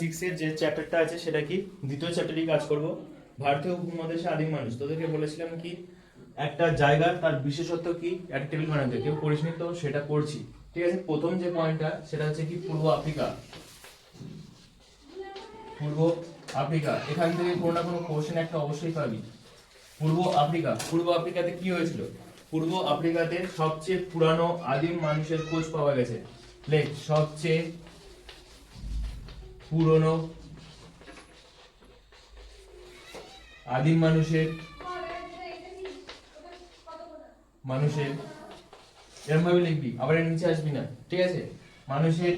সিক্সের যে চ্যাপ্টারটা আছে, সেটা কি? দ্বিতীয় চ্যাপ্টারই কাজ করব? ভারতীয় উপমহাদেশে আদিম মানুষ। তোদেরকে বলেছিলাম কি? একটা জায়গা, তার বিশেষত্ব কি? একটা বানাতে কেউ পড়িসনি তো, সেটা করছি। ঠিক আছে? প্রথম যে পয়েন্টটা সেটা হচ্ছে কি? পূর্ব আফ্রিকা। পূর্ব আফ্রিকা। এখান থেকে কোনো না কোনো কোশ্চেন একটা অবশ্যই পাবি। পূর্ব আফ্রিকা। পূর্ব আফ্রিকাতে কি হয়েছিল? পূর্ব আফ্রিকাতে সবচেয়ে পুরানো আদিম মানুষের খোঁজ পাওয়া গেছে। লেখ সবচেয়ে পুরনো আদিম মানুষের মানুষের এরকম ভাবে লিখবি, আবার এর নিচে আসবি না, ঠিক আছে? মানুষের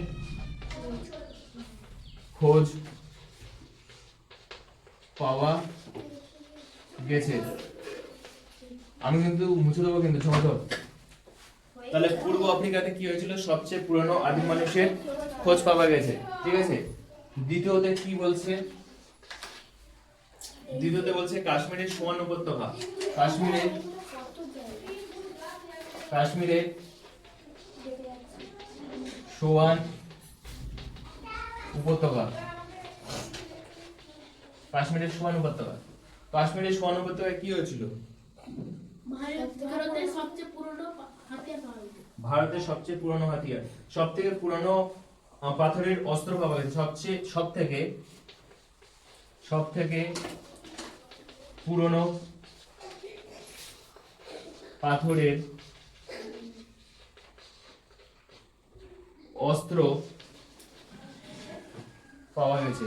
খোঁজ পাওয়া গেছে। আমি কিন্তু মুছে দেবো কিন্তু ছোট তাহলে পূর্ব আফ্রিকাতে কি হয়েছিল? সবচেয়ে পুরনো আদিম মানুষের খোঁজ পাওয়া গেছে, ঠিক আছে? দ্বিতীয়তে কি বলছে? দ্বিতীয়তে বলছে কাশ্মীরের সোয়ান উপত্যকা। কাশ্মীরে কাশ্মীরে সোয়ান উপত্যকা। কাশ্মীরের সোয়ান উপত্যকা। কাশ্মীরের সোয়ান উপত্যকা কি হয়েছিল? ভারতের সবচেয়ে পুরনো হাতিয়ার সব থেকে পুরনো পাথরের অস্ত্র পাওয়া গেছে। সবচেয়ে সব থেকে সব থেকে পুরনো পাথরের অস্ত্র পাওয়া গেছে।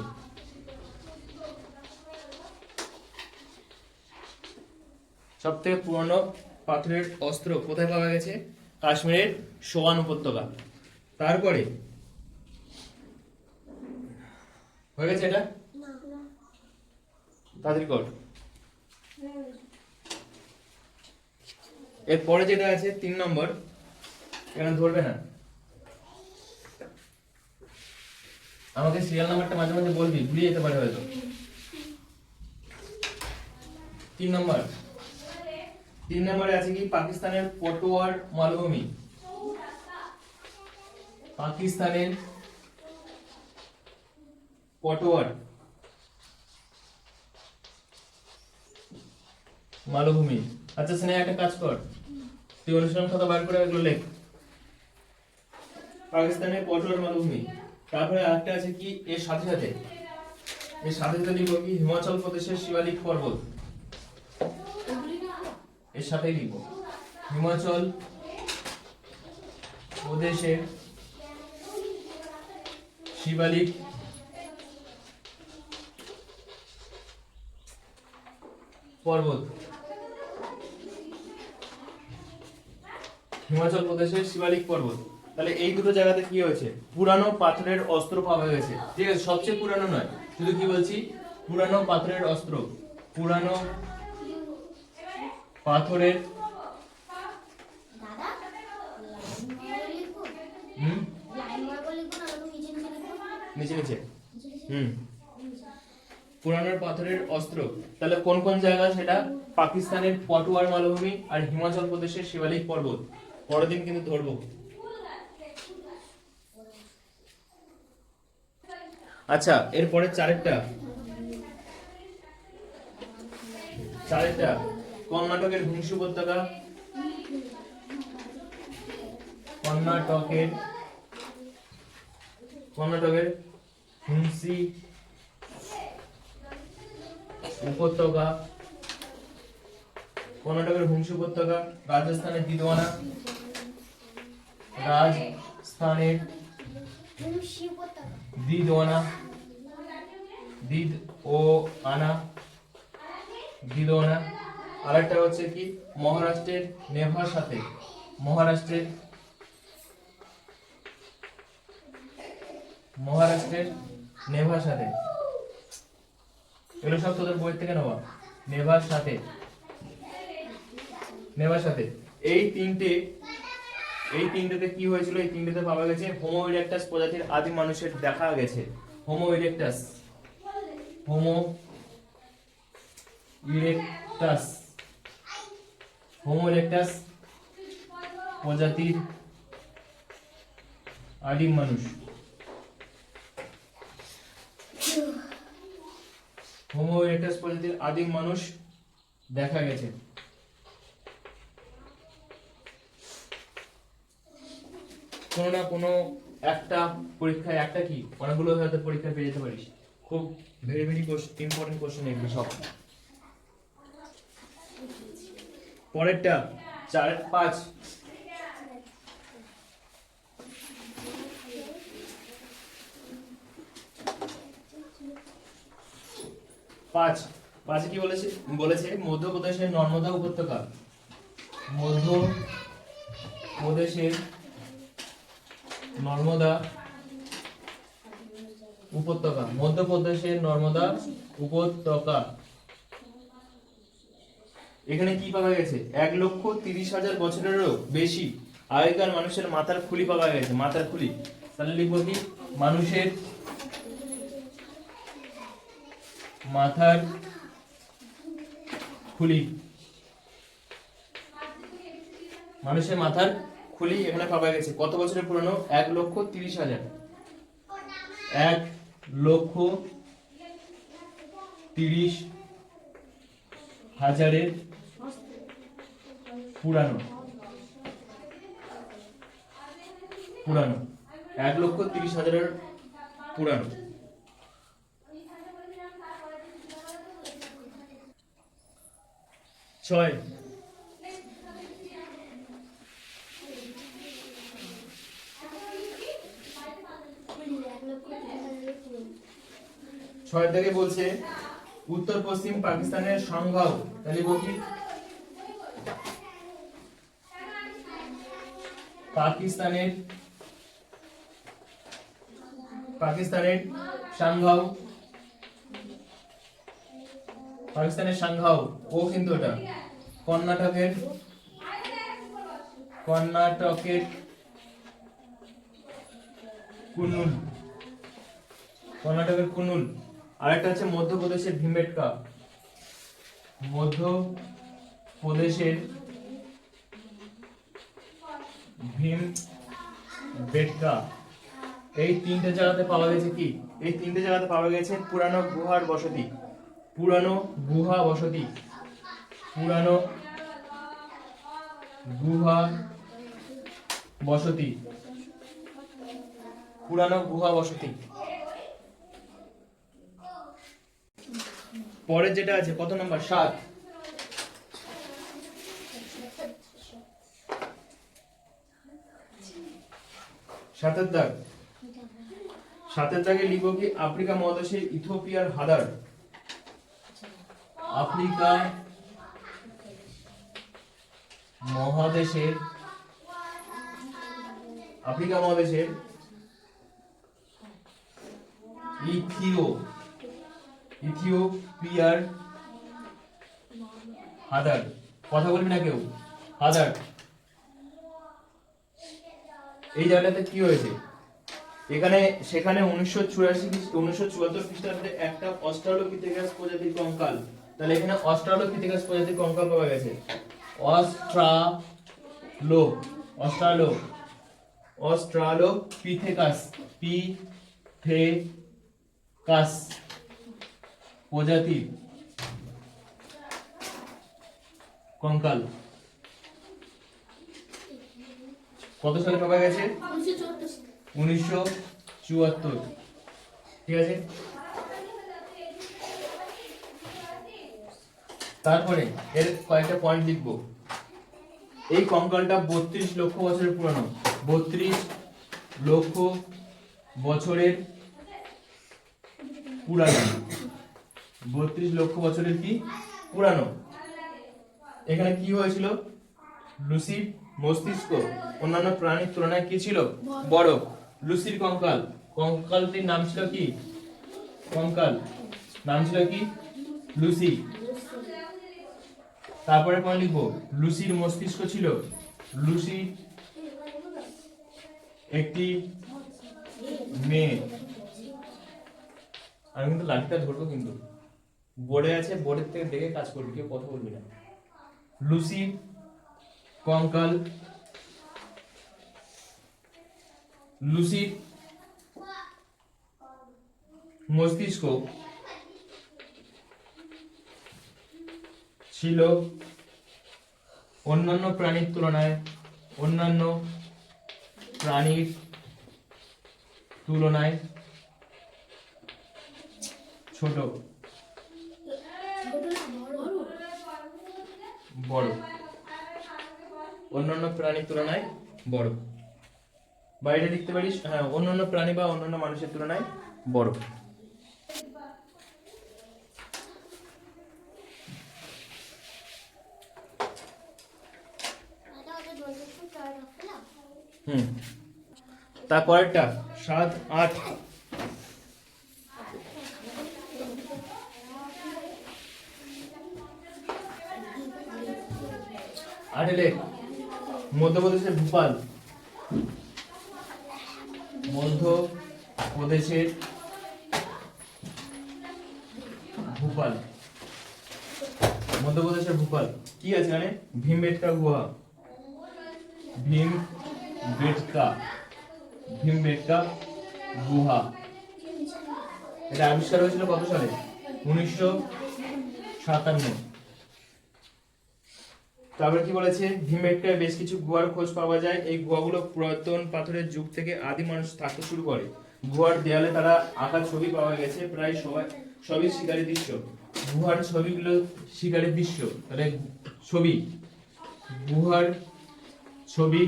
সব থেকে পুরনো পাথরের অস্ত্র কোথায় পাওয়া গেছে? কাশ্মীরের সোয়ান উপত্যকা। তারপরে হয়ে গেছে এটা? তাড়াতাড়ি কর। এরপরে যেটা আছে তিন নম্বর এখানে ধরবে না। আমাকে সিরিয়াল নাম্বারটা মাঝে মাঝে বলবি ভুলে যেতে পারে হয়তো। তিন নম্বর। তিন নম্বরে আছে কি পাকিস্তানের পটোয়ার মালভূমি। পাকিস্তানের পটোয়ার মালভূমি। আচ্ছা স্নেহ, একটা কাজ কর। তুই অনুশীলন খাতা বার করে এগুলো লেখ। পাকিস্তানের পটোয়ার মালভূমি। তারপরে আরেকটা আছে কি? এর সাথে সাথে। এর সাথে সাথে লিখব কি? হিমাচল প্রদেশের শিবালিক পর্বত। এর সাথেই লিখব। হিমাচল প্রদেশের শিবালিক পর্বত। হিমাচল প্রদেশের শিবালিক পর্বত। তাহলে এই দুটো জায়গাতে কি হয়েছে? পুরানো পাথরের অস্ত্র পাওয়া গেছে ঠিক আছে সবচেয়ে পুরানো নয়। শুধু কি বলছি? পুরানো পাথরের অস্ত্র। পুরানো পাথরের নিচে নিচে। হুম। পুরানোর পাথরের অস্ত্র। তাহলে কোন কোন জায়গা সেটা? পাকিস্তানের পটুয়ার মালভূমি আর হিমাচল প্রদেশের শিবালিক পর্বত। পরের দিন কিন্তু ধরবো। আচ্ছা এরপরে চারেরটা। চারেরটা। কর্ণাটকের ভূংশ উপত্যকা। কর্ণাটকের কর্ণাটকের হুমসি উপত্যকা, কর্ণাটকের হুমসি উপত্যকা, রাজস্থানের দিদওয়ানা রাজস্থানের দিদওয়ানা দিদ ও আনা দিদওয়ানা আরেকটা হচ্ছে কি? মহারাষ্ট্রের নেভার সাথে। মহারাষ্ট্রের মহারাষ্ট্রের নেভার সাথে। এগুলো সব তোদের বই থেকে নেওয়া। নেভার সাথে। নেভার সাথে। এই তিনটে, এই তিনটেতে কি হয়েছিল? এই তিনটেতে পাওয়া গেছে হোমো ইরেক্টাস প্রজাতির আদিম মানুষের দেখা গেছে। Homo erectus Homo erectus Homo erectus প্রজাতির আদিম মানুষ। হোমো ইরেক্টাস প্রজাতির আদিম মানুষ দেখা গেছে। কোনো না কোনো একটা পরীক্ষায় একটা কি? অনেকগুলো হয়তো পরীক্ষায় পেয়ে যেতে পারিস। খুব ভেরি ভেরি ইম্পর্টেন্ট কোশ্চেন এগুলো সব। পরেরটা, চার, পাঁচ। পাঁচ, পাঁচে কি বলেছে? বলেছে মধ্যপ্রদেশের নর্মদা উপত্যকা। মধ্য প্রদেশের নর্মদা উপত্যকা। মধ্যপ্রদেশের নর্মদা উপত্যকা। এখানে কি পাওয়া গেছে? এক লক্ষ তিরিশ হাজার বছরেরও বেশি আগেকার মানুষের মাথার খুলি পাওয়া গেছে, মাথার খুলি। তাহলে লিখব কি? মানুষের মাথার খুলি। মানুষের মাথার খুলি এখানে পাওয়া গেছে। কত বছরের পুরনো? এক লক্ষ তিরিশ হাজার। এক লক্ষ তিরিশ হাজারের পুরানো। পুরানো। এক লক্ষ তিরিশ হাজারের পুরানো। ছয়। ছয় থেকে বলছে, উত্তর পশ্চিম পাকিস্তানের সংঘাও, তাহলে বলছি পাকিস্তানের পাকিস্তানের সাংঘাও পাকিস্তানের সাংঘাও, ও কিন্তু এটা কর্ণাটকের কর্ণাটকের কুন্নুল কর্ণাটকের কুনুল। আরেকটা আছে মধ্যপ্রদেশের ভীমবেটকা। মধ্য প্রদেশের ভীম বেটকা এই তিনটে জায়গাতে পাওয়া গেছে কি? এই তিনটে জায়গাতে পাওয়া গেছে পুরানো গুহার বসতি। পুরানো গুহা বসতি। পুরানো গুহা বসতি। পুরানো গুহা বসতি। পরে যেটা আছে, কত নাম্বার? সাত। সাতের দাগ সাতের দাগে লিখব কি? আফ্রিকা মহাদেশের ইথিওপিয়ার হাদার। আফ্রিকা মহাদেশের আফ্রিকা মহাদেশের ইথিও, ইথিওপিয়ার হাদার। কথা বলবি না কেউ? হাদার। এই জায়গাটাতে কি হয়েছে? এখানে, সেখানে উনিশশো চুরাশি উনিশশো চুয়াত্তর খ্রিস্টাব্দে একটা অস্ট্রালোপিথেকাস প্রজাতির কঙ্কাল। তাহলে এখানে অস্ট্রালোপিথেকাস প্রজাতির কঙ্কাল পাওয়া গেছে। Australo australo australopithecus pithecus প্রজাতির কঙ্কাল। কত সালে পাওয়া গেছে। উনিশশো চুয়াত্তর। ঠিক আছে? তারপরে এর কয়েকটা পয়েন্ট লিখব। এই কঙ্কালটা বত্রিশ লক্ষ বছরের পুরানো। বত্রিশ লক্ষ বছরের পুরানো। বত্রিশ লক্ষ বছরের কি? পুরানো। এখানে কি হয়েছিল? লুসির মস্তিষ্ক, অন্যান্য প্রাণীর তুলনায় কি ছিল? বড়। লুসির কঙ্কাল। কঙ্কালটির নাম ছিল কি? কঙ্কাল। নাম ছিল কি? লুসি। তারপরে পয়েন্ট লিখব? লুসির মস্তিষ্ক ছিল। লুসি একটি মেয়ে। আমি কিন্তু লাঠিটা ধরবো কিন্তু। বোর্ডে আছে, বোর্ডের থেকে দেখে কাজ করবি, কেউ কথা বলবি না। লুসি, কঙ্কাল লুসি মস্তিষ্ক। ছিল অন্যান্য প্রাণীর তুলনায় অন্যান্য প্রাণীর তুলনায় ছোট। বড়। অন্যান্য প্রাণীর তুলনায় বড়। বাইরে লিখতে পারিস হ্যাঁ অন্যান্য প্রাণী বা অন্যান্য মানুষের তুলনায় বড় এটা ওটা জল একটু চার রাখতে না হুম। তারপরেরটা, সাত, আট। আট এলে মধ্যপ্রদেশের ভোপাল। মধ্যপ্রদেশের ভোপাল। মধ্যপ্রদেশের ভোপাল। কি আছে মানে ভীমবেটকা গুহা। ভীম বেটকা ভীমবেটকা গুহা। এটা আবিষ্কার হয়েছিল কত সালে? উনিশশো সাতান্ন। তারপরে কি বলেছে? ভীমবেটকায় বেশ কিছু গুহার খোঁজ পাওয়া যায়। এই গুহাগুলো পুরাতন পাথরের যুগ থেকে আদি মানুষ থাকতে শুরু করে। গুহার দেয়ালে তারা আঁকা ছবি পাওয়া গেছে, প্রায় সবাই, সবই শিকারী দৃশ্য। গুহার ছবিগুলো শিকারী দৃশ্য, তাহলে ছবি। গুহার ছবি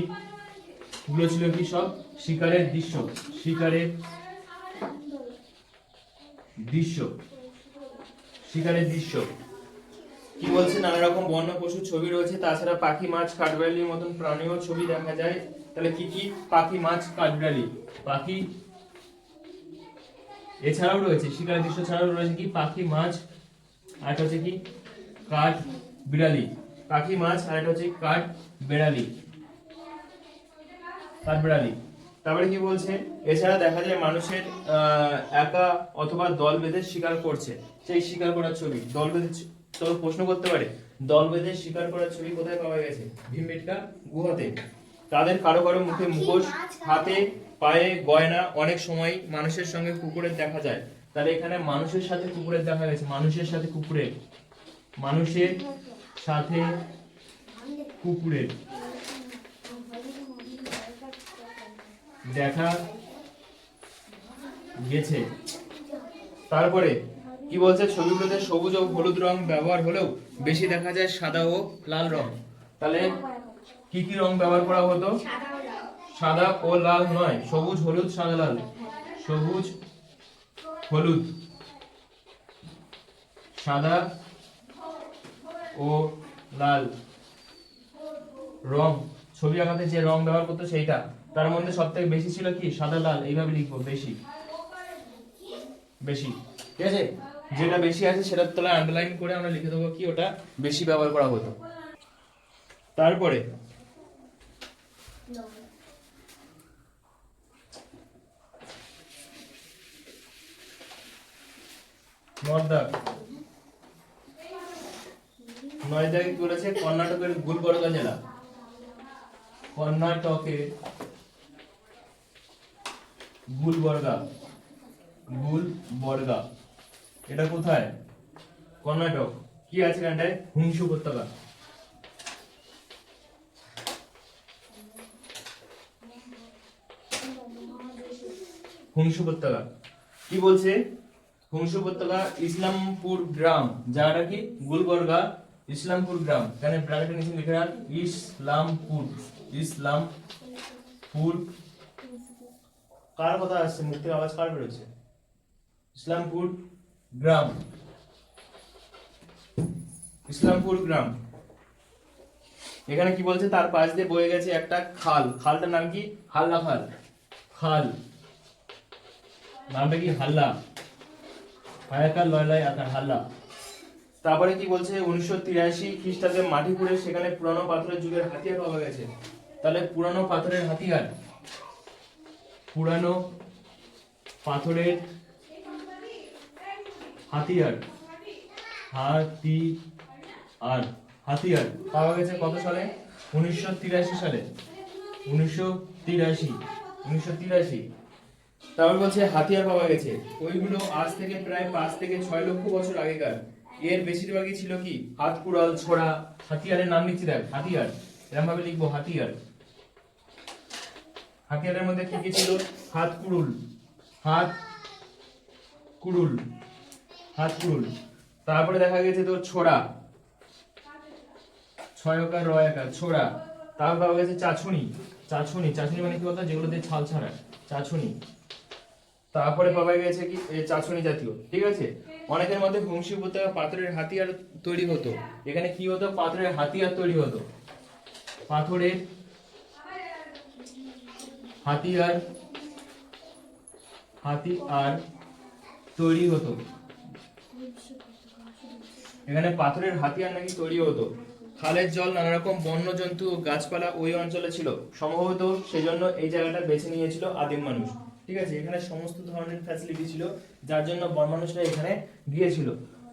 গুলো ছিল কি সব? শিকারের দৃশ্য। শিকারের দৃশ্য। শিকারের দৃশ্য। কি বলছে? নানা রকম বন্য পশুর ছবি রয়েছে। তাছাড়া পাখি, মাছ, কাঠবিড়ালির মতন প্রাণীয় ছবি দেখা যায়। তাহলে কি কি? পাখি, মাছ, কাঠবিড়ালি। পাখি এছাড়াও রয়েছে। শিকারের দৃশ্য ছাড়াও রয়েছে কি? পাখি, মাছ আর হচ্ছে কি? কাঠ বিড়ালি পাখি, মাছ আর একটা হচ্ছে কাঠ বিড়ালি কাঠবিড়ালি তারপরে কি বলছে? এছাড়া দেখা যায় মানুষের আহ, একা অথবা দল বেঁধে শিকার করছে। সেই শিকার করার ছবি দল বেঁধে ছ- তো প্রশ্ন করতে পারে। দল বেঁধে শিকার করার ছবি কোথায় পাওয়া গেছে? ভীমবেটকা গুহাতে। তাদের কারও কারও মুখে মুখোশ হাতে পায়ে গয়না অনেক সময় মানুষের সঙ্গে কুকুরের দেখা যায়। তাহলে এখানে মানুষের সাথে কুকুরের দেখা গেছে। মানুষের সাথে কুকুরের। মানুষের সাথে কুকুরের। দেখা গেছে। তারপরে, কি বলছে? ছবিগুলোতে সবুজ ও হলুদ রং ব্যবহার হলেও বেশি দেখা যায় সাদা ও লাল রং। তাহলে কি কি রং ব্যবহার করা হতো? সাদা ও লাল নয়, সবুজ, হলুদ, সাদা, লাল। সবুজ, হলুদ, সাদা ও লাল রং। ছবি আঁকাতে যে রং ব্যবহার করতো সেইটা। তার মধ্যে সব থেকে বেশি ছিল কি? সাদা, লাল, এইভাবে লিখব, বেশি। বেশি। ঠিক আছে? যেটা বেশি আছে সেটার তলায় আন্ডারলাইন করে আমরা লিখে দেবো কি? ওটা বেশি ব্যবহার করা হতো। তারপরে? নর্দাক নয় জায়গায় কি করেছে কর্ণাটকের গুলবর্গা জেলা। কর্ণাটকের গুলবর্গা। গুলবর্গা। এটা কোথায়? কর্ণাটক। কি আছে এখানটায় হুংসু উপত্যকা। উপত্যকা। কি বলছে? হুংসু উপত্যকা, ইসলামপুর গ্রাম। জায়গাটা কি? গুলবর্গা, ইসলামপুর গ্রাম। এখানে ব্র্যাকেটের নিচে লিখে রাখ, ইসলামপুর। ইসলামপুর কার কথা আসছে? মুখ থেকে আওয়াজ কার বেরোচ্ছে? ইসলামপুর গ্রাম। ইসলামপুর গ্রাম। এখানে কি বলছে? তার পাশ দিয়ে বয়ে গেছে একটা খাল। খালটার নাম কি? হাল্লা খাল। খাল। নামটা কি? হাল্লা। হায়াকার লয়লাই আকার হাল্লা। তারপরে কি বলছে? উনিশশো তিরাশি খ্রিস্টাব্দে মাটি খুঁড়ে সেখানে পুরানো পাথরের যুগের হাতিয়ার পাওয়া গেছে। তাহলে পুরানো পাথরের হাতিয়ার পুরানো পাথরের হাতিয়ার। হাতি আর হাতিয়ার। পাওয়া গেছে কত সালে? উনিশশো তিরাশি সালে। উনিশশো তিরাশি। উনিশশো তিরাশি। তারপর বলছে হাতিয়ার পাওয়া গেছে। ওইগুলো আজ থেকে প্রায় পাঁচ থেকে ছয় লক্ষ বছর আগেকার। এর বেশিরভাগই ছিল কি? হাত কুড়াল, ছোড়া। হাতিয়ারের নাম লিখছি দেখ, হাতিয়ার। এরকম ভাবে লিখব হাতিয়ার। হাতিয়ারের মধ্যে কি কি ছিল? হাত কুড়ুল। হাত কুড়ুল। হাত কুড়ুল। তারপরে দেখা গেছে তোর ছোড়া। ছয়কার, রয়াকার, ছোড়া। তারপর পাওয়া গেছে চাছুনি। চাছুনি। চাছুনি মানে কি বলতো? যেগুলো দিয়ে ছাল ছাড়া চাছুনি। তারপরে পাওয়া গেছে কি? চাছুনি জাতীয়। ঠিক আছে? অনেকের মধ্যে বংশী উপত্যকা পাথরের হাতিয়ার তৈরি হতো। এখানে কি হতো? পাথরের হাতিয়ার তৈরি হতো। পাথরের হাতিয়ার হাতিয়ার তৈরি হতো। এখানে পাথরের হাতিয়ার নাকি তৈরি হতো। খালের জল নানা রকম বন্য জন্তু ও গাছপালা ওই অঞ্চলে ছিল। সম্ভবত সেই জন্য এই জায়গাটা বেছে নিয়েছিল আদিম মানুষ। ঠিক আছে, এখানে সমস্ত ধরনের ফ্যাসিলিটি ছিল, যার জন্য বন মানুষরা এখানে গিয়েছিল।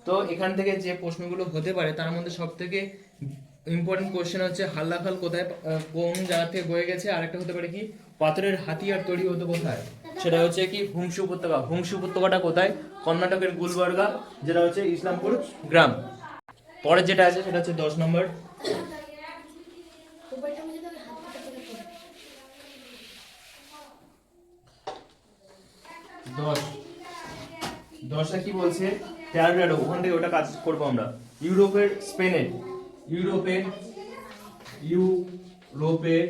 তো এখান থেকে যে প্রশ্নগুলো হতে পারে, তার মধ্যে সব থেকে ইম্পর্টেন্ট কোশ্চেন হচ্ছে হাল্লাখাল কোথায় কোন জায়গা থেকে বয়ে গেছে? আরেকটা হতে পারে কি পাথরের হাতিয়ার তৈরি হতো কোথায়? সেটা হচ্ছে কি হুংসু উপত্যকা। হুংসু উপত্যকাটা কোথায়? কর্ণাটকের গুলবর্গা, যেটা হচ্ছে ইসলামপুর গ্রাম। পরে যেটা আছে সেটা হচ্ছে দশ নম্বর। দশ। দশটা কি বলছে? তেরো ওখান থেকে ওটা কাজ করব আমরা। ইউরোপের স্পেনের ইউরোপের ইউরোপের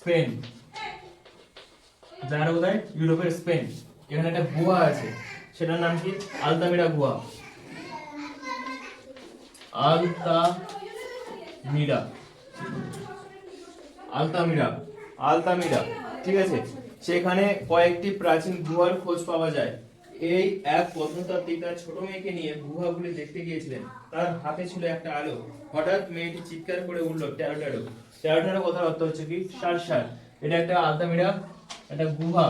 স্পেন। জায়গাটা কোথায় ইউরোপের স্পেন। এখানে একটা গুহা আছে। সেটার নাম কি? আলতামিরা গুহা আলতামিরা। আলতামিরা। আলতামিরা। ঠিক আছে? সেখানে কয়েকটি প্রাচীন গুহার খোঁজ পাওয়া যায়। এই এক প্রত্নতাত্ত্বিক তার ছোট মেয়েকে নিয়ে গুহাগুলি দেখতে গিয়েছিলেন। তার হাতে ছিল একটা আলো। হঠাৎ মেয়েটি চিৎকার করে উঠল টেরো টেরো টেরো টেরো কথার অর্থ হচ্ছে কি? সার সার। এটা একটা আলতামিরা একটা গুহা।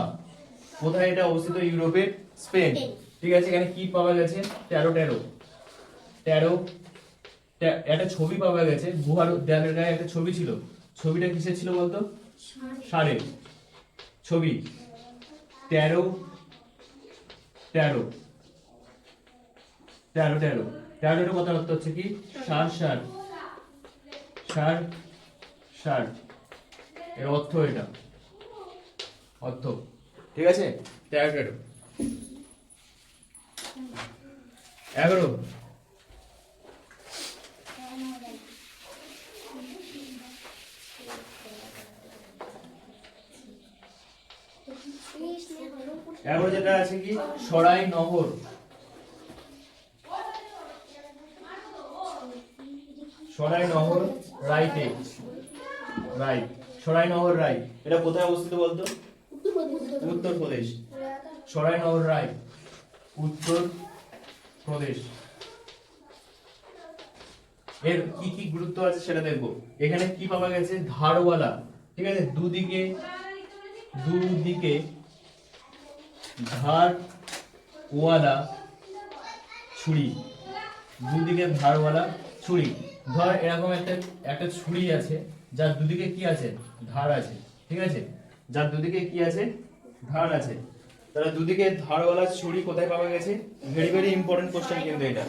কোথায় এটা অবস্থিত? ইউরোপের স্পেন। ঠিক আছে এখানে কি পাওয়া গেছে? তেরো টেরো তেরো একটা ছবি পাওয়া গেছে। গুহার দেয়ালের গায়ে একটা ছবি ছিল। ছবিটা কিসের ছিল বলতো? সাড়ে ছবি। তেরো তেরো তেরো তেরো তেরোটা কথা অর্থ হচ্ছে কি? সার সার। সার সার এর অর্থ এটা। অর্থ। ঠিক আছে? তেরো। এগারো। এগারো যেটা আছে কি? সরাই নহর। সরাই নহর রাইতে রাই সরাই নহর রাই এটা কোথায় অবস্থিত বলতো? উত্তর প্রদেশ। রাই উত্তর প্রদেশ। এর কি কি গুরুত্ব আছে সেটা দেখব। এখানে কি পাওয়া গেছে? ধারওয়ালা। ঠিক আছে? দুদিকে দুদিকে ধার ওয়ালা ছুরি। দুদিকে ধারওয়ালা ছুরি। ধর এরকম একটা একটা ছুরি আছে। যার দুদিকে কি আছে? ধার আছে। ঠিক আছে? যার দুদিকে কি আছে? ধার আছে। তাহলে দুদিকে ধারওয়ালা ছুরি কোথায় পাওয়া গেছে? ভেরি ভেরি ইম্পর্টেন্ট কোশ্চেন কিন্তু এটা।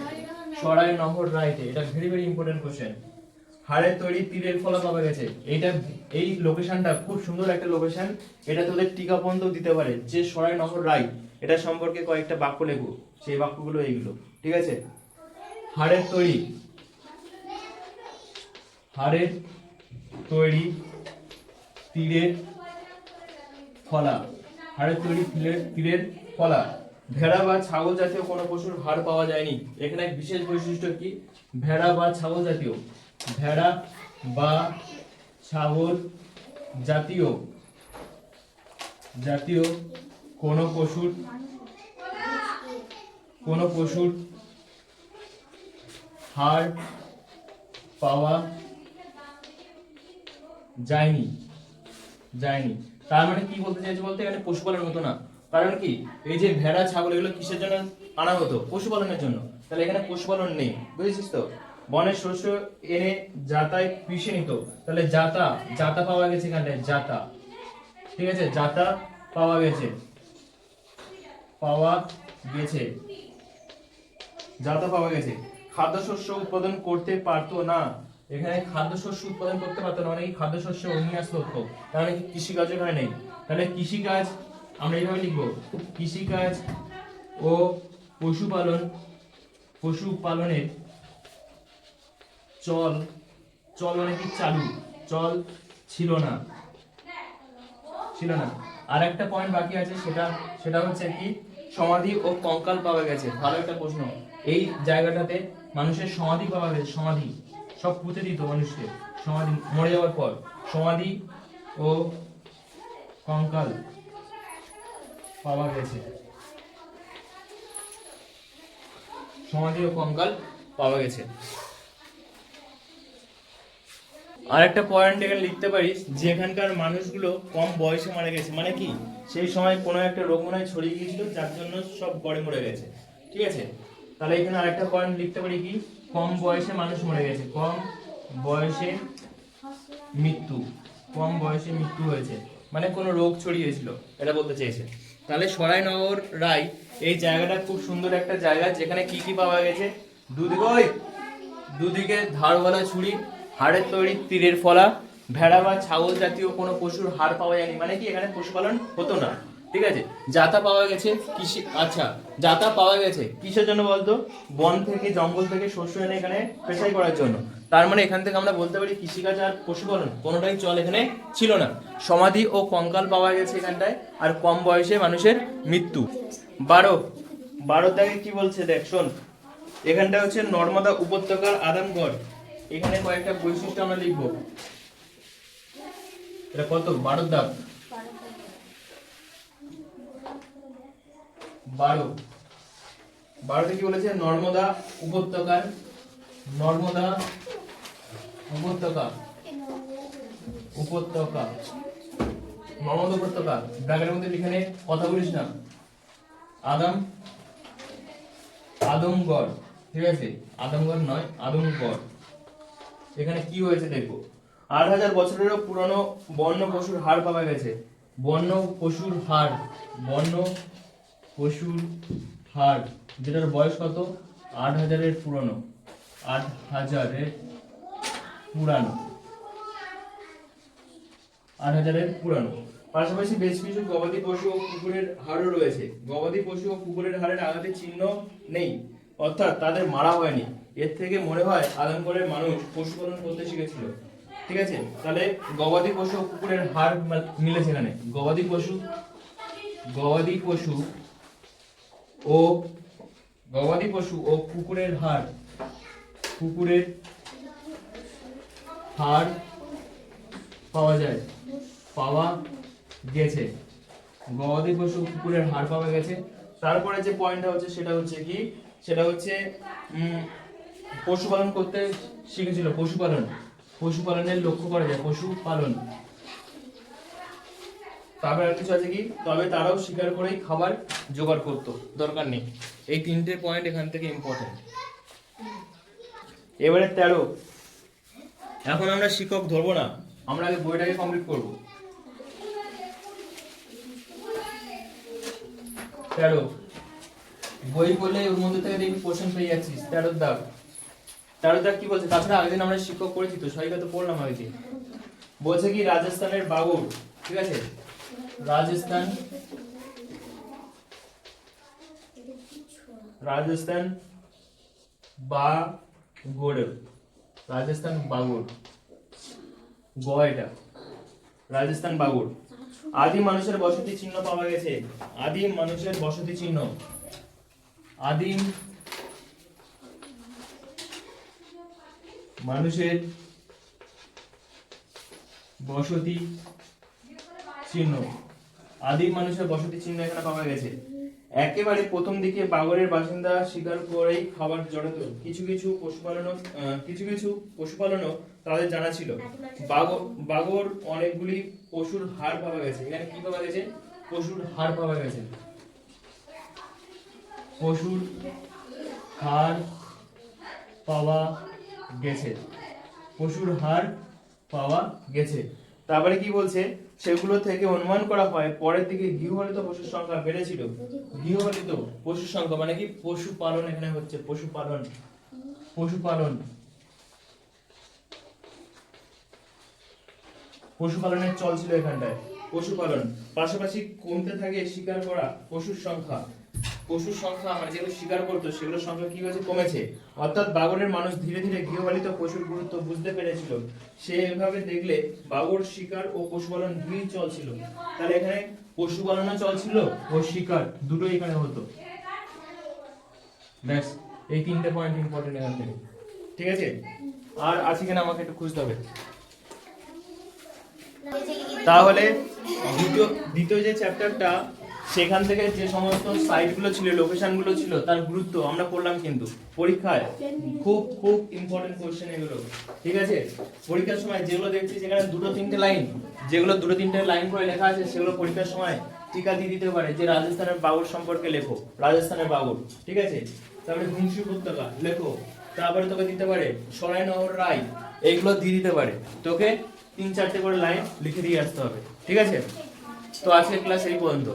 সরাই নহর রাইতে এটা ভেরি ভেরি ইম্পর্টেন্ট কোশ্চেন হাড়ের তৈরি তীরের ফলা পাওয়া গেছে। এইটা, এই লোকেশনটা খুব সুন্দর একটা লোকেশন এটা তোদের টিকা দিতে পারে। যে সরাই নহর রাই এটা সম্পর্কে কয়েকটা বাক্য লেখো। সেই বাক্যগুলো এইগুলো। ঠিক আছে? হাড়ের তৈরি। হাড়ের তৈরি তীরের ফলা হাড়ের তৈরি তীরের ফলা ভেড়া বা ছাগল জাতীয় কোনো পশুর হাড় পাওয়া যায়নি। এখানে বিশেষ বৈশিষ্ট্য কি? ভেড়া বা ছাগল জাতীয়। ভেড়া বা ছাগল জাতীয় জাতীয় কোনো পশুর কোনো পশুর হাড় পাওয়া যায়নি যায়নি। তার মানে কি বলতে চাইছে বলতে, এখানে পশুপালন হতো না। কারণ কি, এই যে ভেড়া, ছাগল, এগুলো কিসের জন্য আনা হতো? পশুপালনের জন্য। তাহলে এখানে পশুপালন নেই, বুঝেছিস তো? বনের শস্য এনে জাতায় পিষে নিত। তাহলে জাতা জাতা পাওয়া গেছে এখানটায় জাতা ঠিক আছে জাতা পাওয়া গেছে। পাওয়া গেছে। যাতা পাওয়া গেছে। খাদ্যশস্য উৎপাদন করতে পারতো না। এখানে খাদ্যশস্য উৎপাদন করতে পারতো না মানে কি খাদ্যশস্য নিয়ে হতো তাহলে কি কৃষিকাজ এখানে নেই। তাহলে কৃষিকাজ আমরা এইভাবে লিখব। কৃষিকাজ ও পশুপালন পশুপালনের চল চল মানে কি চালু? চল ছিল না। ছিল না। আর একটা পয়েন্ট বাকি আছে, সেটা সেটা হচ্ছে কি সমাধি ও কঙ্কাল পাওয়া গেছে। ভালো একটা প্রশ্ন। এই জায়গাটাতে মানুষের সমাধি পাওয়া গেছে, সমাধি। সব পুঁতে দিত মানুষকে। সমাধি, মরে যাওয়ার পর। সমাধি ও কঙ্কাল পাওয়া গেছে। সমাধি ও কঙ্কাল পাওয়া গেছে। আর একটা পয়েন্ট এখানে লিখতে পারিস যে এখানকার মানুষগুলো কম বয়সে মারা গেছে। মানে কি? সেই সময় কোনো একটা রোগ মনে ছড়িয়ে গিয়েছিল, যার জন্য সব গড়ে মরে গেছে। ঠিক আছে? তাহলে এখানে আরেকটা পয়েন্ট লিখতে পারি কি? কম বয়সে মানুষ মরে গেছে, কম বয়সে মৃত্যু, কম বয়সে মৃত্যু হয়েছে। মানে কোনো রোগ ছড়িয়েছিল এটা বলতে চেয়েছে। তাহলে সরাইনগর রায় এই জায়গাটা খুব সুন্দর একটা জায়গা, যেখানে কি কি পাওয়া গেছে? দুদিকে দুদিকে ধারওয়ালা ছুরি, হাড়ের তৈরি তীরের ফলা, ভেড়া বা ছাগল জাতীয় কোনো পশুর হাড় পাওয়া যায়নি। মানে কি এখানে পশুপালন হতো না। ঠিক আছে? যাতা পাওয়া গেছে, কৃষি আচ্ছা যাতা পাওয়া গেছে, কিসের জন্য বলতো? বন থেকে, জঙ্গল থেকে শস্য এনে এখানে পেশাই করার জন্য। তার মানে এখান থেকে আমরা বলতে পারি কৃষিকাজ আর পশুপালন, কোনোটাই চল এখানে ছিল না। সমাধি ও কঙ্কাল পাওয়া গেছে এখানটায়, আর কম বয়সে মানুষের মৃত্যু। বারো বারো দাগে কি বলছে? দেখ, শোন। এখানটা হচ্ছে নর্মদা উপত্যকার আদামগড়। এখানে কয়েকটা বৈশিষ্ট্য আমরা লিখব। এটা কত? বারো দাগ। বারো। বারোতে কি বলেছে? নর্মদা উপত্যকার, নর্মদা উপত্যকা উপত্যকা, নর্মদা উপত্যকা। ব্র্যাকেটের মধ্যে এখানে কথা বলিস না। আদম, আদমগড়, ঠিক আছে? আদমগড় নয়, আদমগড়। এখানে কি হয়েছে দেখো? আট হাজার বছরেরও পুরনো বন্য পশুর হাড় পাওয়া গেছে। বন্য পশুর হাড়, বন্য পশুর হাড়, যেটার বয়স কত? আট হাজারের পুরনো। আট হাজারের পুরানো। আট হাজারের পুরানো। পাশাপাশি বেশ কিছু গবাদি পশু ও কুকুরের হাড়ও রয়েছে। গবাদি পশু ও কুকুরের হাড়ের আঘাতের চিহ্ন নেই, অর্থাৎ তাদের মারা হয়নি। এর থেকে মনে হয় আদমগড়ের মানুষ পশুপালন করতে শিখেছিল। ঠিক আছে? তাহলে গবাদি পশু ও কুকুরের হাড় মিলেছে এখানে। গবাদি পশু গবাদি পশু ও গবাদি পশু ও কুকুরের হাড়। কুকুরের হাড় পাওয়া যায়, পাওয়া গেছে। গবাদি পশু কুকুরের হাড় পাওয়া গেছে। তারপরে যে পয়েন্টটা হচ্ছে সেটা হচ্ছে কি? সেটা হচ্ছে পশুপালন করতে শিখেছিল, পশুপালন। পশুপালনের লক্ষ্য করা যায়, পশুপালন। তারপরে কিছু আছে কি? তবে তারাও শিকার করেই খাবার জোগাড় করতো, দরকার নেই। এই তিনটে পয়েন্ট এখান থেকে ইম্পর্টেন্ট এবারে তেরো। এখন আমরা শিক্ষক ধরবো না, আমরা আগে বইটাকে কমপ্লিট করব। তেরো। বই পড়লে ওর মধ্যে থেকে দেখবি কোশ্চেন পেয়ে যাচ্ছিস তেরো দাগ। তেরো দাগ কি বলছে? তাছাড়া আগের দিন আমরা শিক্ষক করেছি তো সবাইকে তো পড়লাম আগের দিন বলছে কি, রাজস্থানের বাগড় ঠিক আছে? রাজস্থান রাজস্থান বাগড় রাজস্থান বাগড় গ এটা রাজস্থান বাগড় আদিম মানুষের বসতি চিহ্ন পাওয়া গেছে আদিম মানুষের বসতি চিহ্ন আদিম মানুষের বসতি চিহ্ন আদিম মানুষের বসতি চিহ্ন এখানে পাওয়া গেছে। একেবারে প্রথম দিকে বাগরের বাসিন্দা শিকার করেই খাবার জড়াতো। কিছু কিছু পশুপালনও কিছু কিছু পশুপালনও তাদের জানা ছিল। বাগর অনেকগুলি পশুর হাড় পাওয়া গেছে। এখানে কি পাওয়া গেছে? পশুর হাড় পাওয়া গেছে। পশুর হাড় পাওয়া গেছে। পশুর হাড় পাওয়া গেছে। তারপরে কি বলছে? সেগুলো থেকে অনুমান করা হয়, পরের দিকে গৃহপালিত পশুর সংখ্যা বেড়েছিল। গৃহপালিত পশুর সংখ্যা মানে কি? পশুপালন এখানে হচ্ছে, পশুপালন। পশুপালন। পশুপালনের চল ছিল এখানটায়। পশুপালন। পাশাপাশি কমতে থাকে শিকার করা? পশুর সংখ্যা। পশুর সংখ্যা মানে যেগুলো শিকার করতো, সেগুলোর সংখ্যা কি হয়েছে? কমেছে। অর্থাৎ বাগরের মানুষ ধীরে ধীরে গৃহপালিত পশুর গুরুত্ব বুঝতে পেরেছিল। সে এভাবে দেখলে বাগর শিকার ও পশুপালন দুই চলছিল। তাহলে এখানে পশুপালনও চলছিল ও শিকার দুটোই এখানে হতো। ব্যাস, এই তিনটে পয়েন্ট ইম্পর্টেন্ট এখান থেকে। ঠিক আছে? আর আছে কিনা আমাকে একটু খুঁজতে হবে। তাহলে দ্বিতীয় দ্বিতীয় যে চ্যাপ্টারটা সেখান থেকে যে সমস্ত সাইটগুলো ছিল লোকেশনগুলো ছিল, তার গুরুত্ব আমরা পড়লাম কিন্তু। পরীক্ষায় খুব খুব ইম্পর্টেন্ট কোশ্চেন এগুলো। ঠিক আছে? পরীক্ষার সময় যেগুলো দেখছি, যেখানে দুটো, তিনটে লাইন যেগুলো দুটো, তিনটে লাইন করে লেখা আছে, সেগুলো পরীক্ষার সময় টিকা দিয়ে দিতে পারে যে রাজস্থানের বাবুর সম্পর্কে লেখো। রাজস্থানের বাবুর, ঠিক আছে? তারপরে ঘুমসি উপত্যকা, লেখো। তারপরে তোকে দিতে পারে সরাই নহর রায়, এইগুলো দিয়ে দিতে পারে। তোকে তিন, চারটে করে লাইন লিখে দিয়ে আসতে হবে। ঠিক আছে? তো আজকের ক্লাস এই পর্যন্ত।